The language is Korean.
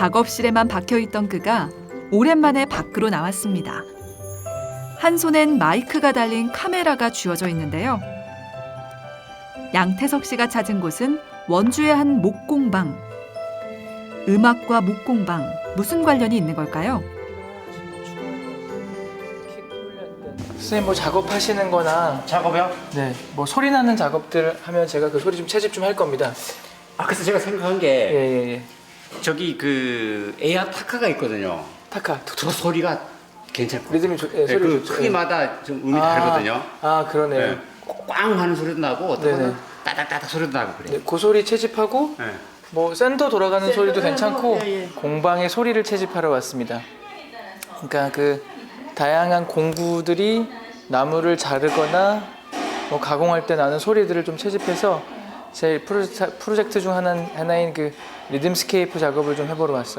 작업실에만 박혀 있던 그가 오랜만에 밖으로 나왔습니다. 한 손엔 마이크가 달린 카메라가 쥐어져 있는데요. 양태석 씨가 찾은 곳은 원주의 한 목공방. 음악과 목공방 무슨 관련이 있는 걸까요? 선생님 뭐 작업하시는 거나 작업이요? 네, 뭐 소리 나는 작업들 하면 제가 그 소리 좀 채집 좀 할 겁니다. 아 그래서 제가 생각한 예, 게 예, 예. 저기 그 에어 타카가 있거든요. 타카. 저 소리가 괜찮고 리듬이 좋, 예, 네, 소리 그 좋죠. 크기마다 좀 음이 아, 다르거든요. 아, 그러네요. 네. 꽝 하는 소리도 나고 어떤 네네. 거는 따닥따닥 소리도 나고 그래요. 네, 그 소리 채집하고 네. 뭐 샌더 돌아가는 소리도 괜찮고 예, 예. 공방의 소리를 채집하러 왔습니다. 그러니까 그 다양한 공구들이 나무를 자르거나 뭐 가공할 때 나는 소리들을 좀 채집해서 제 프로젝트, 중 하나, 하나인 그 리듬스케이프 작업을 좀 해보러 왔어요.